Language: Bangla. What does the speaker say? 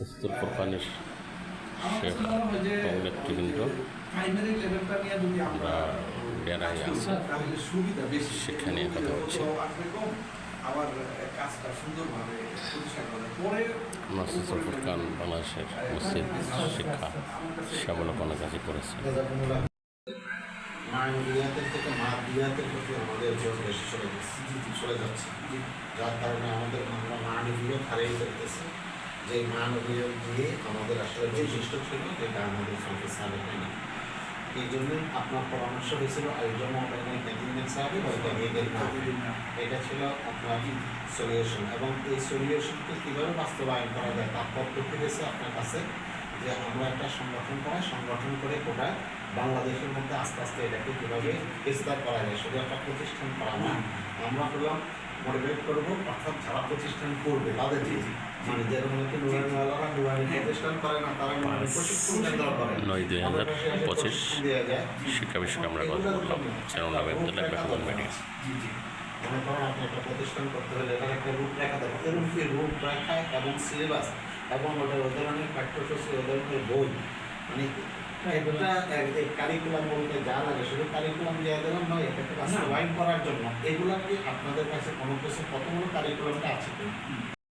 ফোরকানের শেখ নেতৃবৃন্দ আমরা কাজ আছি করি, তাহলে সুবিধা বেশি। শিক্ষা নিয়ে কথা হচ্ছে। মাসুদুল ফুরকান বাংলাদেশের মসজিদ শিক্ষা সেবলকনের কাছে করেছে থেকে প্রতি আমাদের জোর বেশি চলে যাচ্ছে চলে যাচ্ছে। যার কারণে আমাদের আমরা মানবীয় হারিয়ে ফেলতেছে। যে মানবীয় দিয়ে আমাদের আসলে বৈশিষ্ট্য ছিল যেটা আমাদের সঙ্গে সালে হয়নি। এই জন্য আপনার পরামর্শ হয়েছিল আয়োজন এটা ছিল আপনার সলিউশন এবং এই সলিউশনকে কীভাবে বাস্তবায়ন করা যায় তার পদ্ধতি হয়েছে আপনার কাছে, যে আমরা একটা সংগঠন করা সংগঠন করে গোটা বাংলাদেশের মধ্যে আস্তে আস্তে এটাকে কীভাবে বিস্তার করা যায়, শুধু একটা প্রতিষ্ঠান করা না। আমরা হলাম মোটিভেট করব অর্থাৎ যারা প্রতিষ্ঠান করবে তাদের যে মানে যেরকম নুরানিওয়ালারা নুরানি প্রতিষ্ঠান করে না তারা নুরানি প্রশিক্ষণ কেন্দ্র করে নয় দুই হাজার পঁচিশ শিক্ষা বিষয়কে আমরা কথা বললাম চেরোনা আবদুল্লাহ বেহমান মিডিয়া মনে করেন আপনি একটা প্রতিষ্ঠান করতে হলে এটার একটা রূপরেখা দেবো এরকম কি রূপরেখা এবং সিলেবাস এবং ওদের ওই ধরনের পাঠ্যসূচি ধরনের বই মানে এই কারিকুলাম বলতে যা লাগে শুধু কারিকুলাম দেওয়া দিলাম নয় এটাকে বাস্তবায়ন করার জন্য। এগুলা কি আপনাদের কাছে কোনো কিছু কতগুলো কারিকুলামটা আছে